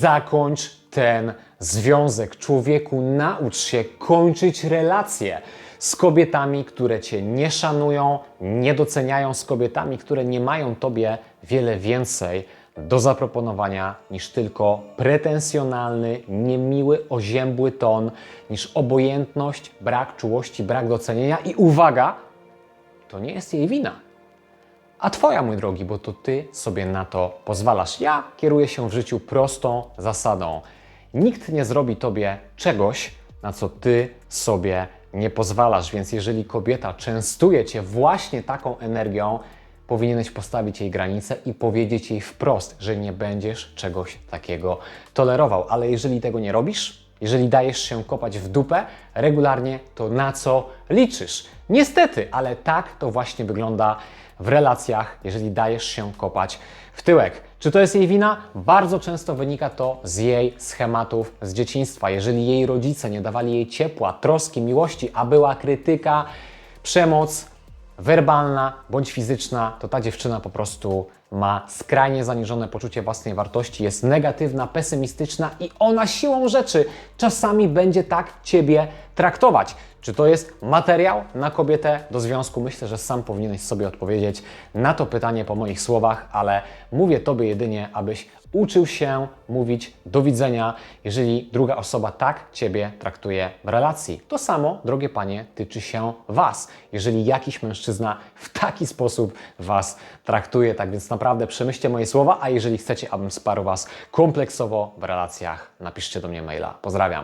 Zakończ ten związek. Człowieku, naucz się kończyć relacje z kobietami, które cię nie szanują, nie doceniają, z kobietami, które nie mają tobie wiele więcej do zaproponowania niż tylko pretensjonalny, niemiły, oziębły ton, niż obojętność, brak czułości, brak docenienia i uwaga, to nie jest jej wina. A twoja, mój drogi, bo to ty sobie na to pozwalasz. Ja kieruję się w życiu prostą zasadą. Nikt nie zrobi tobie czegoś, na co ty sobie nie pozwalasz. Więc jeżeli kobieta częstuje cię właśnie taką energią, powinieneś postawić jej granicę i powiedzieć jej wprost, że nie będziesz czegoś takiego tolerował. Ale jeżeli tego nie robisz, jeżeli dajesz się kopać w dupę regularnie, to na co liczysz? Niestety, ale tak to właśnie wygląda w relacjach, jeżeli dajesz się kopać w tyłek. Czy to jest jej wina? Bardzo często wynika to z jej schematów z dzieciństwa. Jeżeli jej rodzice nie dawali jej ciepła, troski, miłości, a była krytyka, przemoc, werbalna bądź fizyczna, to ta dziewczyna po prostu ma skrajnie zaniżone poczucie własnej wartości, jest negatywna, pesymistyczna i ona siłą rzeczy czasami będzie tak Ciebie traktować. Czy to jest materiał na kobietę do związku? Myślę, że sam powinieneś sobie odpowiedzieć na to pytanie po moich słowach, ale mówię Tobie jedynie, abyś uczył się mówić do widzenia, jeżeli druga osoba tak Ciebie traktuje w relacji. To samo, drogie panie, tyczy się Was. Jeżeli jakiś mężczyzna w taki sposób Was traktuje, tak więc naprawdę przemyślcie moje słowa, a jeżeli chcecie, abym wsparł Was kompleksowo w relacjach, napiszcie do mnie maila. Pozdrawiam.